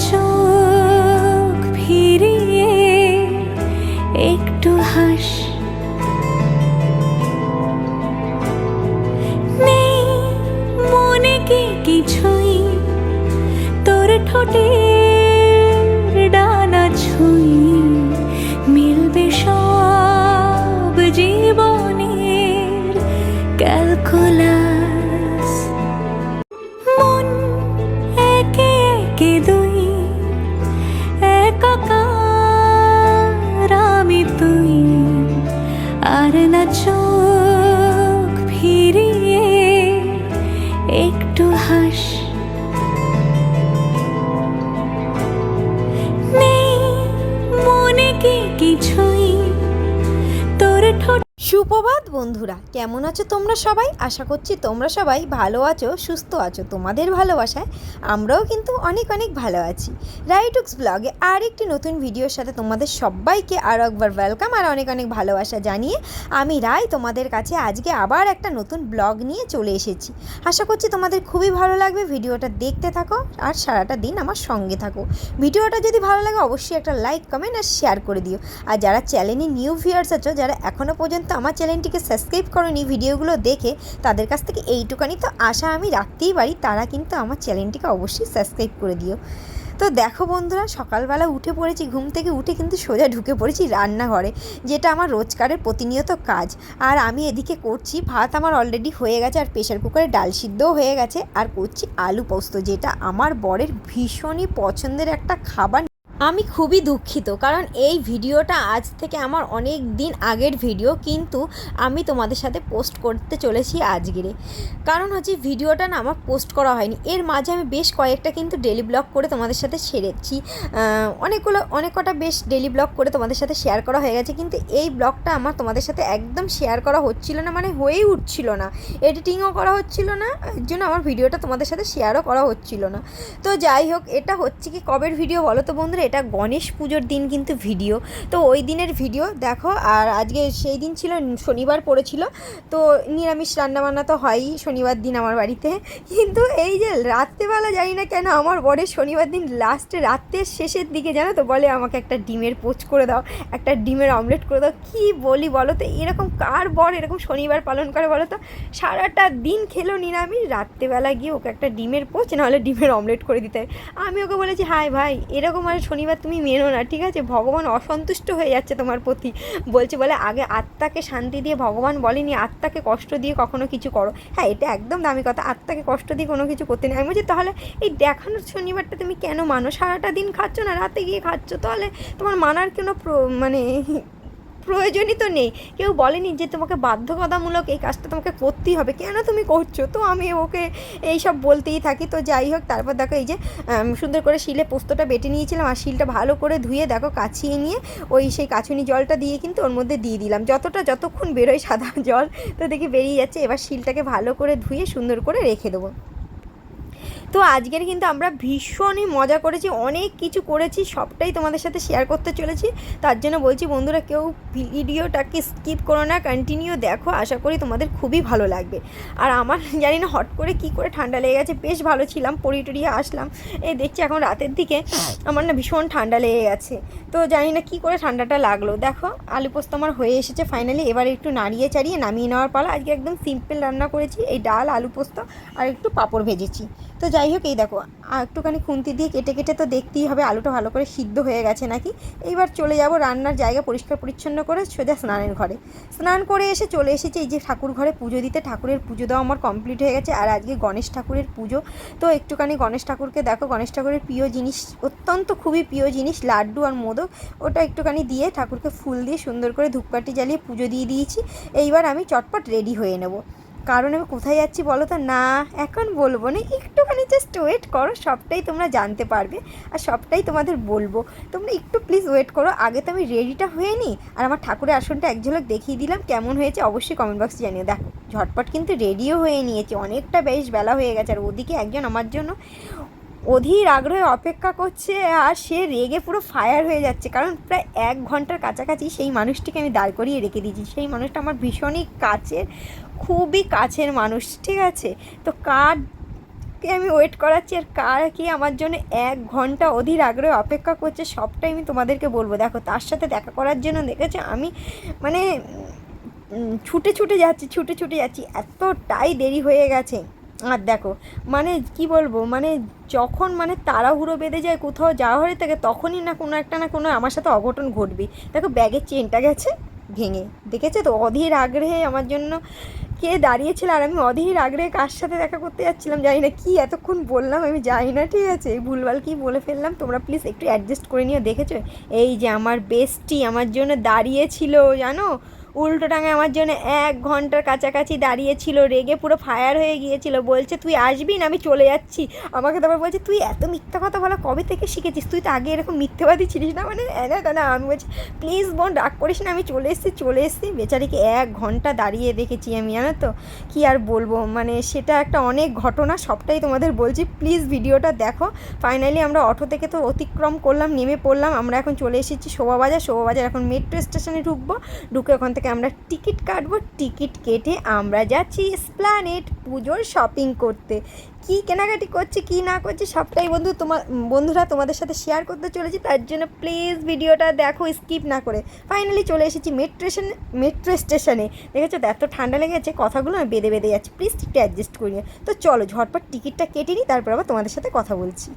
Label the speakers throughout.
Speaker 1: চোখ ফিরিয়ে একটু হাস। নেই মনে কি কিছুই? তোর ঠোঁটে
Speaker 2: সুপ্রভাত বন্ধুরা, কেমন আছো তোমরা সবাই? আশা করছি তোমরা সবাই ভালো আছো, সুস্থ আছো, তোমাদের ভালোবাসায় আমরাও কিন্তু অনেক অনেক ভালো আছি। রাইটুক্স ব্লগে আর একটি নতুন ভিডিওর সাথে তোমাদের সবাইকে আরও একবার ওয়েলকাম আর অনেক অনেক ভালোবাসা জানিয়ে আমি রায় তোমাদের কাছে আজকে আবার একটা নতুন ব্লগ নিয়ে চলে এসেছি। আশা করছি তোমাদের খুবই ভালো লাগবে, ভিডিওটা দেখতে থাকো আর সারাটা দিন আমার সঙ্গে থাকো। ভিডিওটা যদি ভালো লাগে অবশ্যই একটা লাইক কমেন্ট আর শেয়ার করে দিও। আর যারা চ্যানেলে নিউ ভিউয়ার্স আছো, যারা এখনও পর্যন্ত আমার চ্যানেলটিকে সাবস্ক্রাইব করোনি ভিডিওগুলো দেখে, তাদের কাছ থেকে এইটুকানি তো আশা আমি রাখতেই পারি, তারা কিন্তু আমার চ্যানেলটিকে অবশ্যই সাবস্ক্রাইব করে দিও। তো দেখো বন্ধুরা, সকালবেলা উঠে পড়েছি, ঘুম থেকে উঠে কিন্তু সোজা ঢুকে পড়েছি রান্নাঘরে, যেটা আমার রোজকারের প্রতিনিয়ত কাজ। আর আমি এদিকে করছি, ভাত আমার অলরেডি হয়ে গেছে, আর প্রেশার কুকারে ডাল সিদ্ধও হয়ে গেছে, আর করছি আলু পোস্ত, যেটা আমার বরের ভীষণই পছন্দের একটা খাবার। আমি খুবই দুঃখিত, কারণ এই ভিডিওটা আজ থেকে আমার অনেক দিন আগের ভিডিও, কিন্তু আমি তোমাদের সাথে পোস্ট করতে চলেছি আজকেরে কারণ হচ্ছে ভিডিওটা না আমার পোস্ট করা হয়নি। এর মাঝে আমি বেশ কয়েকটা কিন্তু ডেলি ব্লগ করে তোমাদের সাথে সেরেছি অনেকগুলো, অনেক কটা বেশ ডেলি ব্লগ করে তোমাদের সাথে শেয়ার করা হয়ে গেছে, কিন্তু এই ব্লগটা আমার তোমাদের সাথে একদম শেয়ার করা হচ্ছিল না মানে হয়েই উঠছিল না। এডিটিংও করা হচ্ছিল না, এর জন্য আমার ভিডিওটা তোমাদের সাথে শেয়ারও করা হচ্ছিল না। তো যাই হোক, এটা হচ্ছে কি কবের ভিডিও বলো তো বন্ধুরা? এটা গণেশ পুজোর দিন কিন্তু ভিডিও তো ওই দিনের ভিডিও দেখো, আর আজকে সেই দিন ছিল, শনিবার পড়েছিল। তো নিরামিষ রান্নাবান্না তো হয়ই শনিবার দিন আমার বাড়িতে। কিন্তু এই যে রাত্রেবেলা জানি না কেন আমার বরের শনিবার দিন লাস্টে রাত্রের শেষের দিকে জানো তো বলে, আমাকে একটা ডিমের পোচ করে দাও, একটা ডিমের অমলেট করে দাও। কী বলি বলো তো, এরকম কার বর এরকম শনিবার পালন করে বলো তো? সারাটা দিন খেলো নিরামিষ, রাত্রেবেলা গিয়ে ওকে একটা ডিমের পোচ, নাহলে ডিমের অমলেট করে দিতে। আমি ওকে বলেছি হাই ভাই, এরকম আর শনিবার তুমি মেনো না, ঠিক আছে? ভগবান অসন্তুষ্ট হয়ে যাচ্ছে তোমার প্রতি। বলছে, বলে, আগে আত্মাকে শান্তি দিয়ে, ভগবান বলেনি, আত্মাকে কষ্ট দিয়ে কখনো কিছু করো। হ্যাঁ এটা একদম দামি কথা, আত্মাকে কষ্ট দিয়ে কোনো কিছু করতে নেই। আমি বলছি, তাহলে এই দেখানোর শনিবারটা তুমি কেন মানো? সারাটা দিন খাচ্ছ না, রাতে গিয়ে খাচ্ছ? তাহলে তোমার মানার কোনো মানে প্রয়োজনই তো নেই। কেউ বলেনি যে তোমাকে বাধ্যকতামূলক এই কাজটা তোমাকে করতেই হবে। কেন তুমি করছ? তো আমি ওকে এই সব বলতেই থাকি। তো যাই হোক, তারপর দেখো এই যে সুন্দর করে শিলে পোস্তটা বেটে নিয়েছিলাম আর শিলটা ভালো করে ধুয়ে দেখো কাছিয়ে নিয়ে ওই সেই কাছুনি জলটা দিয়ে কিন্তু ওর মধ্যে দিয়ে দিলাম। যতটা যতক্ষণ বেরোয় সাদা জল, তো দেখি বেরিয়ে যাচ্ছে। এবার শিলটাকে ভালো করে ধুয়ে সুন্দর করে রেখে দেবো। তো আজকের কিন্তু আমরা ভীষণই মজা করেছি, অনেক কিছু করেছি, সবটাই তোমাদের সাথে শেয়ার করতে চলেছি। তার জন্য বলছি বন্ধুরা, কেউ ভিডিওটাকে স্কিপ করো না কন্টিনিউ দেখো, আশা করি তোমাদের খুবই ভালো লাগবে। আর আমার জানি না হট করে কি করে ঠান্ডা লেগে গেছে, বেশ ভালো ছিলাম পড়ি টড়িয়ে আসলাম। এই দেখছি এখন রাতের দিকে আমার না ভীষণ ঠান্ডা লেগে গেছে। তো জানি না কি করে ঠান্ডাটা লাগল। দেখো, আলু পোস্ত আমার হয়ে এসেছে ফাইনালি এবার একটু নাড়িয়ে চাড়িয়ে নামিয়ে নেওয়ার পালা। আজকে একদম সিম্পল রান্না করেছি, এই ডাল, আলু পোস্ত আর একটু পাঁপড় ভেজেছি। তো যাই হোক, এই দেখো একটুখানি খুন্তি দিয়ে কেটে কেটে তো দেখতেই হবে, আলুটা ভালো করে সিদ্ধ হয়ে গেছে নাকি? এইবার চলে যাব রান্নার জায়গা পরিষ্কার পরিচ্ছন্ন করে সোজা স্নানের ঘরে। স্নান করে এসে চলে এসেছি এই যে ঠাকুর ঘরে পুজো দিতে। ঠাকুরের পুজো দেওয়া আমার কমপ্লিট হয়ে গেছে, আর আজকে গণেশ ঠাকুরের পুজো। তো একটুখানি গণেশ ঠাকুরকে দেখো, গণেশ ঠাকুরের প্রিয় জিনিস, অত্যন্ত খুবই প্রিয় জিনিস, লাড্ডু আর মোদক। ওটা একটুখানি দিয়ে ঠাকুরকে ফুল দিয়ে সুন্দর করে ধূপকাঠি জ্বালিয়ে পুজো দিয়ে দিয়েছি। এইবার আমি চটপট রেডি হয়ে নেব। কারণ আমি কোথায় যাচ্ছি বলো তো? না, এখন বলব না। একটুখানি জাস্ট ওয়েট করো, সবটাই তোমরা জানতে পারবে আর সবটাই তোমাদের বলব। তোমরা একটু প্লিজ ওয়েট করো। আগে তো আমি রেডিটা হয়ে নিই আর আমার ঠাকুরের আসনটা এক ঝলক দেখিয়ে দিলাম। কেমন হয়েছে অবশ্যই কমেন্ট বক্সে জানিয়ে দেখো ঝটপট কিন্তু রেডিও হয়ে নিয়েছে। অনেকটা বেশ বেলা হয়ে গেছে আর ওদিকে একজন আমার জন্য অধীর আগ্রহে অপেক্ষা করছে আর সে রেগে পুরো ফায়ার হয়ে যাচ্ছে। কারণ প্রায় এক ঘণ্টার কাছাকাছি সেই মানুষটিকে আমি দাঁড় করিয়ে রেখে দিয়েছি। সেই মানুষটা আমার ভীষণই কাছের, খুবই কাছের মানুষ, ঠিক আছে? তো কার কাকে আমি ওয়েট করাচ্ছি আর কার কি আমার জন্য এক ঘণ্টা অধীর আগ্রহে অপেক্ষা করছে সবটাই আমি তোমাদেরকে বলব। দেখো, তার সাথে দেখা করার জন্য দেখেছ আমি মানে ছুটে ছুটে যাচ্ছি, ছুটে ছুটে যাচ্ছি। এতটাই দেরি হয়ে গেছে। আর দেখো মানে কি বলব মানে যখন মানে তাড়াহুড়ো বেঁধে যায় কোথাও যাওয়া হয়ে থাকে তখনই না কোনো একটা না কোনো আমার সাথে অঘটন ঘটবে। দেখো, ব্যাগের চেনটা গেছে ভেঙে, দেখেছ তো? অধীর আগ্রহে আমার জন্য কে দাঁড়িয়েছিল আর আমি অধীর আগ্রহে কার সাথে দেখা করতে যাচ্ছিলাম জানি না, কি এতক্ষণ বললাম আমি জানি না, ঠিক আছে? ভুলভাল কি বলে ফেললাম? তোমরা প্লিজ একটু অ্যাডজাস্ট করে নিও, দেখেছ? এই যে আমার বেস্টি আমার জন্য দাঁড়িয়েছিল, জানো? উল্টো টাঙে আমার জন্য এক ঘণ্টার কাছাকাছি দাঁড়িয়েছিল, রেগে পুরো ফায়ার হয়ে গিয়েছিল। বলছে, তুই আসবি না? আমি চলে যাচ্ছি। আমাকে তারপর বলছে, তুই এত মিথ্যা কথা বলা কবে থেকে শিখেছিস? তুই তো আগে এরকম মিথ্যেবাদী ছিলিস না? মানে না। আমি বলছি, প্লিজ বোন, রাগ করিস না, আমি চলে এসেছি চলে এসেছি। বেচারিকে এক ঘণ্টা দাঁড়িয়ে দেখেছি আমি, জানো তো। কি আর বলব? মানে সেটা একটা অনেক ঘটনা, সবটাই তোমাদের বলছি। প্লিজ ভিডিওটা দেখো। ফাইনালি আমরা অটো থেকে তো অতিক্রম করলাম, নেমে পড়লাম। আমরা এখন চলে এসেছি শোভাবাজার। শোভাবাজার এখন মেট্রো স্টেশনে ঢুকবো। ঢুকে ওখান থেকে আমরা টিকিট কাটবো। টিকিট কেটে আমরা যাচ্ছি স্প্ল্যানেট পুজোর শপিং করতে। কি কেনাকাটি করছি, কি না করছি, সবটাই বন্ধু তোমার বন্ধুরা তোমাদের সাথে শেয়ার করতে চলেছি। তার জন্য প্লিজ ভিডিওটা দেখো স্কিপ না করে। ফাইনালি চলে এসেছি মেট্রো স্টেশন মেট্রো স্টেশনে দেখেছ তো, এত ঠান্ডা লেগেছে, কথাগুলো আমি বেঁধে বেঁধে যাচ্ছে। প্লিজ একটু অ্যাডজাস্ট করিয়ে তো চলো, ঝটপট টিকিটটা কেটে নিই, তারপর আবার তোমাদের সাথে কথা বলছি।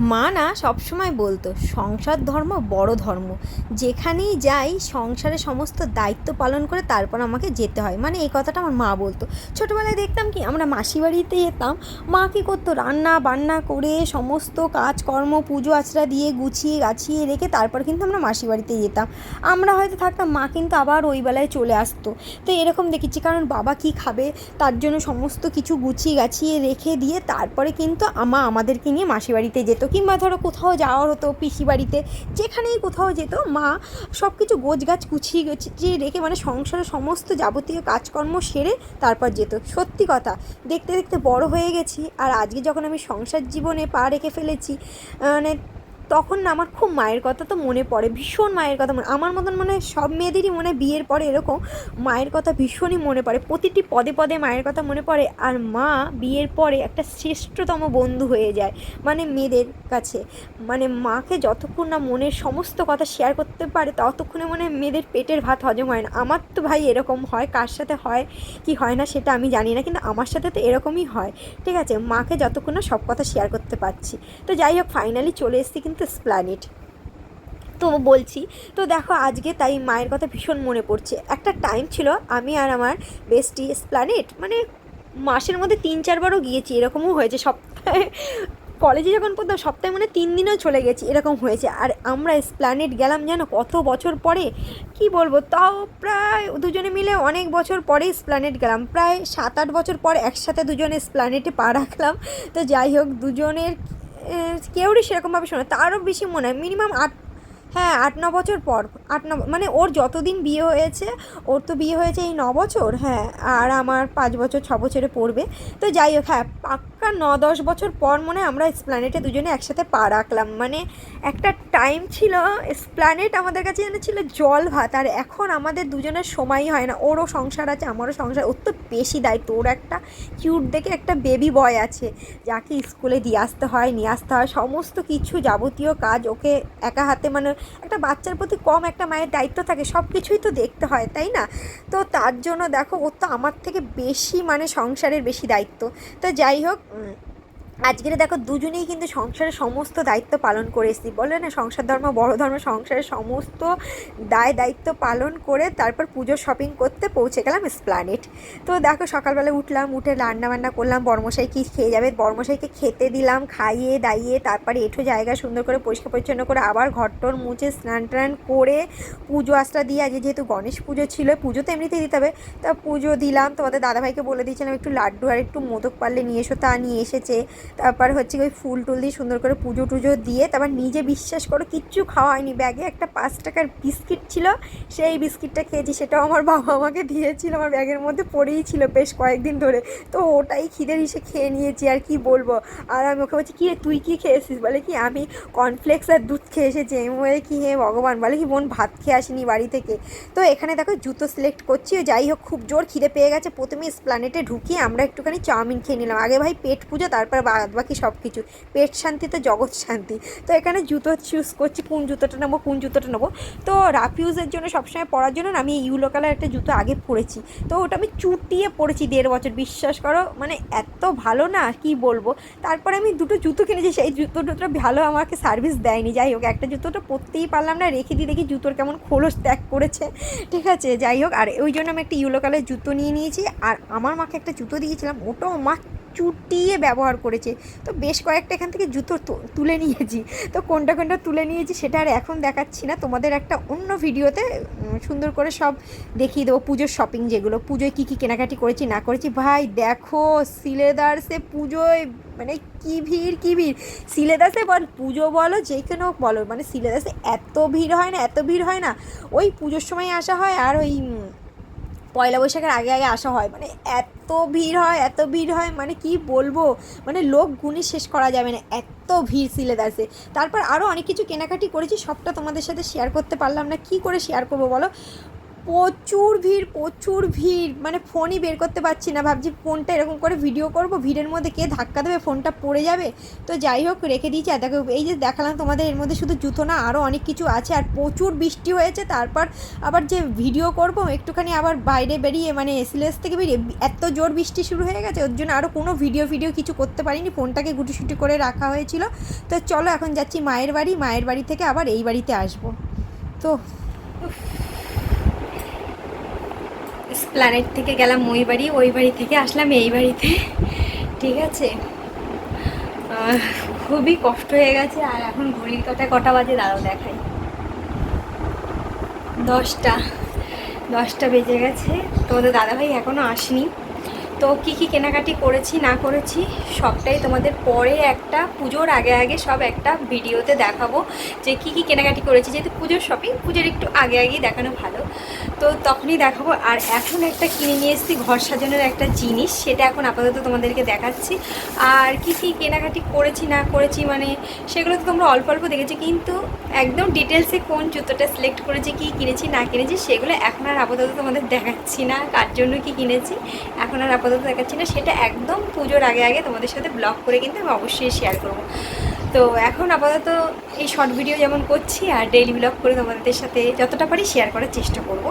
Speaker 2: মা না সবসময় বলতো, সংসার ধর্ম বড় ধর্ম। যেখানেই যাই, সংসারে সমস্ত দায়িত্ব পালন করে তারপর আমাকে যেতে হয়। মানে এই কথাটা আমার মা বলতো। ছোটোবেলায় দেখতাম কি, আমরা মাসি বাড়িতে যেতাম, মা কী করতো? রান্না বান্না করে সমস্ত কাজকর্ম, পুজো আচরা দিয়ে গুছিয়ে গাছিয়ে রেখে তারপর কিন্তু আমরা মাসি বাড়িতে যেতাম। আমরা হয়তো থাকতাম, মা কিন্তু আবার ওই বেলায় চলে আসতো। তো এরকম দেখেছি, কারণ বাবা কি খাবে, তার জন্য সমস্ত কিছু গুছিয়ে গাছিয়ে রেখে দিয়ে তারপরে কিন্তু আমা আমাদেরকে নিয়ে মাসি বাড়িতে যেত। কিংবা ধরো কোথাও যাওয়ার হতো পিসি বাড়িতে, যেখানেই কোথাও যেত, মা সব কিছু গোছ গাছ গুছিয়ে গুছিয়ে রেখে মানে সংসারের সমস্ত যাবতীয় কাজকর্ম সেরে তারপর যেত। সত্যি কথা, দেখতে দেখতে বড় হয়ে গেছি আর আজকে যখন আমি সংসার জীবনে পা রেখে ফেলেছি মানে তখন না আমার খুব মায়ের কথা তো মনে পড়ে, ভীষণ মায়ের কথা মনে, আমার মতন মনে হয় সব মেয়েদেরই মনে হয় বিয়ের পরে এরকম মায়ের কথা ভীষণই মনে পড়ে, প্রতিটি পদে পদে মায়ের কথা মনে পড়ে, আর মা বিয়ের পরে একটা শ্রেষ্ঠতম বন্ধু হয়ে যায় মানে মেয়েদের কাছে মানে মাকে যতক্ষণ না মনের সমস্ত কথা শেয়ার করতে পারে, ততক্ষণে মনে হয় মেয়েদের পেটের ভাত হজম হয় না, আমার তো ভাই এরকম হয়, কার সাথে হয়, কি হয় না সেটা আমি জানি না, কিন্তু আমার সাথে তো এরকমই হয়, ঠিক আছে, মাকে যতক্ষণ না সব কথা শেয়ার করতে পারছি, তো যাই হোক ফাইনালি চলে এসেছি, কিন্তু স্প্ল্যানেট তো বলছি, তো দেখো আজকে তাই মায়ের কথা ভীষণ মনে পড়ছে। একটা টাইম ছিল আমি আর আমার বেস্টি প্ল্যানেট মানে মাসের মধ্যে তিন চারবারও গিয়েছি, এরকমও হয়েছে। সপ্তাহে কলেজে যখন পড়তাম, সপ্তাহে মানে তিন দিনও চলে গেছি, এরকম হয়েছে। আর আমরা স্প্ল্যানেট গেলাম যেন কত বছর পরে? কি বলব, তাও প্রায় দুজনে মিলে অনেক বছর পরে স্প্ল্যানেট গেলাম। প্রায় সাত আট বছর পর একসাথে দুজনে স্প্ল্যানেটে পা রাখলাম। তো যাই হোক, দুজনের কেউরই সেরকমভাবে শোনে তারও বেশি মনে হয়। মিনিমাম আট হ্যাঁ আট, ন বছর পর, আট, ন মানে ওর যতদিন বিয়ে হয়েছে, ওর তো বিয়ে হয়েছে এই ন বছর হ্যাঁ আর আমার পাঁচ বছর, ছ বছরে পড়বে। তো যাই হোক হ্যাঁ পাক্কা ন, দশ বছর পর মনে আমরা স্প্ল্যানেটে দুজনে একসাথে পা রাখলাম। মানে একটা টাইম ছিল, স্প্ল্যানেট আমাদের কাছে যেন ছিল জল ভাত, আর এখন আমাদের দুজনের সময়ই হয় না। ওরও সংসার আছে, আমারও সংসার, ওর তো বেশি দায়িত্ব, ওর একটা কিউট দেখে একটা বেবি বয় আছে, যাকে স্কুলে দিয়ে আসতে হয়, নিয়ে আসতে হয়, সমস্ত কিছু যাবতীয় কাজ ওকে একা হাতে মানে একটা বাচ্চার প্রতি কম একটা মায়ের দায়িত্ব থাকে সব কিছুই তো দেখতে হয়, তাই না? তো তার জন্য দেখো, ওর তো আমার থেকে বেশি মানে সংসারের বেশি দায়িত্ব। তো যাই হোক আজকের দেখো দুজনেই কিন্তু সংসারের সমস্ত দায়িত্ব পালন করে এসেছি। বলে না, সংসার ধর্ম, বড় ধর্ম, সংসারের সমস্ত দায় দায়িত্ব পালন করে তারপর পুজোর শপিং করতে পৌঁছে গেলাম স্প্ল্যানেট তো দেখো সকালবেলা উঠলাম, উঠে রান্না বান্না করলাম বর্মশাই কি খেয়ে যাবে? বর্মশাইকে খেতে দিলাম, খাইয়ে দাইয়ে তারপরে এঠো জায়গা সুন্দর করে পরিষ্কার পরিচ্ছন্ন করে আবার ঘরটর মুছে স্নান টান করে পুজো আশ্রা দিয়ে, আজকে যেহেতু গণেশ পুজো ছিল, পুজো তো এমনিতেই দিতে হবে। তা পুজো দিলাম, তোমাদের দাদাভাইকে বলে দিয়েছিলাম, একটু লাড্ডু আর একটু মোদক পারলে নিয়ে এসো। তা নিয়ে এসেছে। তারপর হচ্ছে ওই ফুল টুল দিয়ে সুন্দর করে পুজো টুজো দিয়ে, তারপর নিজে বিশ্বাস করো কিচ্ছু খাওয়া হয়নি। ব্যাগে একটা পাঁচ টাকার বিস্কিট ছিল, সেই বিস্কিটটা খেয়েছি, সেটাও আমার বাবা আমাকে দিয়েছিল, আমার ব্যাগের মধ্যে পড়েই ছিল বেশ কয়েকদিন ধরে। তো ওটাই খিদের হিসে খেয়ে নিয়েছি, আর কি বলব? আর আমি ওকে বলছি, কি তুই কি খেয়েছিস? বলে কি, আমি কর্নফ্লেক্স আর দুধ খেয়ে এসেছি আমি বলে কি, হে ভগবান। বলে কি, বোন, ভাত খেয়ে আসিনি বাড়ি থেকে। তো এখানে দেখো জুতো সিলেক্ট করছি, যাই হোক, খুব জোর খিদে পেয়ে গেছে। প্রথমে স্প্ল্যানেটে ঢুকিয়ে আমরা একটুখানি চাউমিন খেয়ে নিলাম। আগে ভাই পেট পুজো, তারপর বাদ বাকি সব কিছু পেট শান্তি তো জগৎ শান্তি। তো এখানে জুতো চুজ করছি, কোন জুতোটা নেব, কোন জুতোটা নেব। তো রাফ ইউজের জন্য সবসময় পরার জন্য না আমি ইউলো কালার একটা জুতো আগে পরেছি। তো ওটা আমি চুটিয়ে পরেছি দেড় বছর, বিশ্বাস করো মানে এত ভালো না কি বলব। তারপরে আমি দুটো জুতো কিনেছি, সেই জুতো দুটো ভালো আমাকে সার্ভিস দেয়নি। যাই হোক, একটা জুতোটা পরতেই পারলাম না, রেখে দিয়ে দেখি জুতোর কেমন খোলস ত্যাগ করেছে। ঠিক আছে, যাই হোক, আর ওই জন্য আমি একটা ইউলো কালার জুতো নিয়ে নিয়েছি। আর আমার মাকে একটা জুতো দিয়েছিলাম, ওটাও মা চুটিয়ে ব্যবহার করেছে। তো বেশ কয়েকটা এখান থেকে জুতো তুলে নিয়েছি। তো কোনটা কোনটা তুলে নিয়েছি সেটা আর এখন দেখাচ্ছি না। তোমাদের একটা অন্য ভিডিওতে সুন্দর করে সব দেখিয়ে দেবো পুজোর শপিং যেগুলো। পুজোয় কী কী কেনাকাটি করেছি, না করেছি? ভাই, দেখো, সিলেদার্সে পুজোয় মানে কি ভিড় কি ভিড়? সিলেদাসে বল, পুজো বলো, যে কোনো বলো। মানে সিলেদাসে এত ভিড় হয় না, এত ভিড় হয় না। ওই পুজোর সময় আসা হয় আর ওই পয়লা বৈশাখের আগে আগে আসা হয়। মানে এত ভিড় হয়, এত ভিড় হয় মানে কি বলব? মানে লোক গুণে শেষ করা যাবে না, এত ভিড় সিলেদাসে তারপর আরও অনেক কিছু কেনাকাটি করেছি, সবটা তোমাদের সাথে শেয়ার করতে পারলাম না, কি করে শেয়ার করব বলো? প্রচুর ভিড় প্রচুর ভিড়। মানে ফোনই বের করতে পারছি না। ভাবছি ফোনটা এরকম করে ভিডিও করব, ভিড়ের মধ্যে কে ধাক্কা দেবে ফোনটা পড়ে যাবে। তো যাই হোক, রেখে দিয়েছি। আর দেখো, এই যে দেখালাম তোমাদের, এর মধ্যে শুধু জুতো না আরও অনেক কিছু আছে। আর প্রচুর বৃষ্টি হয়েছে। তারপর আবার যে ভিডিও করব, একটুখানি আবার বাইরে বেরিয়ে মানে এসিলেস থেকে বেরিয়ে, এত জোর বৃষ্টি শুরু হয়ে গেছে, ওর জন্য আরও কোনো ভিডিও ভিডিও কিছু করতে পারিনি। ফোনটাকে গুটিসুটি করে রাখা হয়েছিল। তো চলো এখন যাচ্ছি মায়ের বাড়ি। মায়ের বাড়ি থেকে আবার এই বাড়িতে আসব। তো প্ল্যানেট থেকে গেলাম ওই বাড়ি ওই বাড়ি থেকে আসলাম এই বাড়িতে। ঠিক আছে? খুবই কষ্ট হয়ে গেছে আর এখন ঘড়ির কথায় কটা বাজে দাঁড়াও দেখাই। দশটা দশটা বেজে গেছে। তোমাদের দাদাভাই এখনও আসেনি। তো কি কি কেনাকাটি করেছি, না করেছি, সবটাই তোমাদের পরে একটা পুজোর আগে আগে সব একটা ভিডিওতে দেখাবো যে কি কি কেনাকাটি করেছি। যেহেতু পুজোর শপিং পুজোর একটু আগে আগেই দেখানো ভালো। তো তখনই দেখাবো। আর এখন একটা কিনে নিয়ে এসেছি, ঘর সাজানোর একটা জিনিস, সেটা এখন আপাতত তোমাদেরকে দেখাচ্ছি। আর কি কী কেনাকাটি করেছি, না করেছি মানে সেগুলো তো তোমরা অল্প অল্প দেখেছি, কিন্তু একদম ডিটেলসে কোন জুতোটা সিলেক্ট করেছি, কি কিনেছি, না কিনেছি, সেগুলো এখন আর আপাতত তোমাদের দেখাচ্ছি না, কার জন্য কি কিনেছি, এখন আর আপাতত দেখাচ্ছি না। সেটা একদম পুজোর আগে আগে তোমাদের সাথে ব্লগ করে কিন্তু আমি অবশ্যই শেয়ার করব। তো এখন আপাতত এই শর্ট ভিডিও যেমন করছি আর ডেইলি ব্লগ করে তোমাদের সাথে যতটা পারি শেয়ার করার চেষ্টা করব।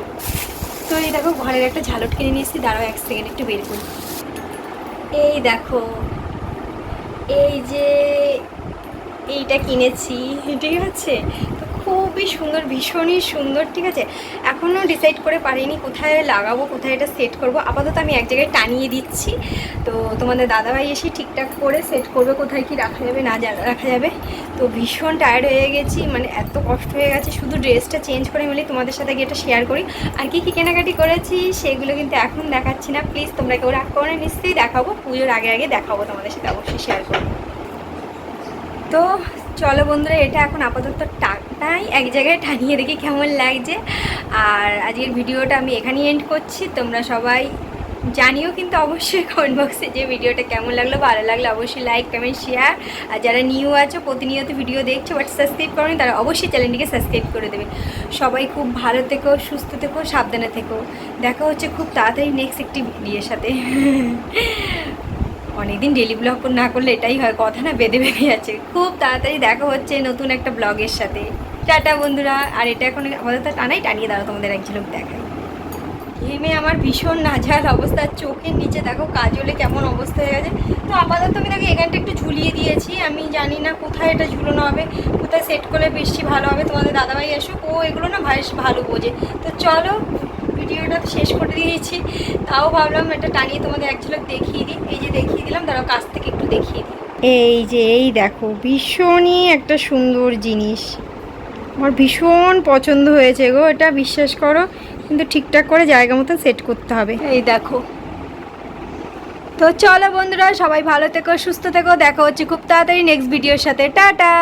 Speaker 2: তো এই দেখো ঘরের একটা ঝালট কিনে নিয়েছি, দাঁড়াও এক সেকেন্ড একটু বের করি। এই দেখো, এই যে এইটা কিনেছি, ঠিক আছে? খুবই সুন্দর, ভীষণই সুন্দর, ঠিক আছে? এখনও ডিসাইড করে পারিনি কোথায় লাগাবো, কোথায় এটা সেট করব। আপাতত আমি এক জায়গায় টানিয়ে দিচ্ছি। তো তোমাদের দাদাভাই এসে ঠিকঠাক করে সেট করবে, কোথায় কি রাখা যাবে, না রাখা যাবে। তো ভীষণ টায়ার্ড হয়ে গেছি মানে এত কষ্ট হয়ে গেছে। শুধু ড্রেসটা চেঞ্জ করে মিলে তোমাদের সাথে গিয়ে এটা শেয়ার করি। আর কি কী কেনাকাটি করেছি, সেগুলো কিন্তু এখন দেখাচ্ছি না। প্লিজ তোমরা কেউ রাগ করে নিশ্চয়ই দেখাবো। পুজোর আগে আগে দেখাবো তোমাদের সাথে অবশ্যই শেয়ার করব। তো চলো বন্ধুরা, এটা এখন আপাতত টাকটাই এক জায়গায় টানিয়ে দেখি কেমন লাগছে। আর আজকের ভিডিওটা আমি এখানেই এন্ড করছি। তোমরা সবাই জানিও কিন্তু অবশ্যই কমেন্ট বক্সে যে ভিডিওটা কেমন লাগল, ভালো লাগল অবশ্যই লাইক কমেন্ট শেয়ার আর যারা নিউ আছো, প্রতিনিয়ত ভিডিও দেখছ বাট সাবস্ক্রাইব করো তারা অবশ্যই চ্যানেলটিকে সাবস্ক্রাইব করে দেবে। সবাই খুব ভালো থেকো, সুস্থ থেকো, সাবধানে থেকো। দেখা হচ্ছে খুব তাড়াতাড়ি নেক্সট একটি ভিডিওর সাথে। অনেকদিন ডেলি ব্লগ না করলে এটাই হয়, কথা না বেঁধে বেঁধে যাচ্ছে। খুব তাড়াতাড়ি দেখা হচ্ছে নতুন একটা ব্লগের সাথে। টাটা বন্ধুরা। আর এটা এখন আমাদের তো টানাই টানিয়ে দাঁড়ো তোমাদের এক ঝলক দেখাই। ঘেমে আমার ভীষণ নাজাল অবস্থা, চোখের নিচে দেখো কাজলে কেমন অবস্থা হয়ে গেছে। তো আপাতত আমি তাকে এখানটা একটু ঝুলিয়ে দিয়েছি। আমি জানি না কোথায় এটা ঝুলানো হবে, কোথায় সেট করলে বেশি ভালো হবে। তোমাদের দাদাভাই আসুক ও এগুলো না বেশ ভালো বোঝে। তো চলো, ভিডিওটা শেষ করে দিয়েছি। তাও ভাবলাম এটা টানিয়ে তোমাদের এক ঝলক দেখিয়ে দিই। এই যে দেখিয়ে দিলাম তারা কাছ থেকে একটু দেখিয়ে দিই। এই যে, এই দেখো, ভীষণই একটা সুন্দর জিনিস। আমার ভীষণ পছন্দ হয়েছে গো, এটা বিশ্বাস করো। কিন্তু ঠিকঠাক করে জায়গা মতো সেট করতে হবে। এই দেখো। তো চলো বন্ধুরা, সবাই ভালো থেকো, সুস্থ থেকো, দেখা হচ্ছে খুব তাড়াতাড়ি নেক্সট ভিডিওর সাথে। টাটা!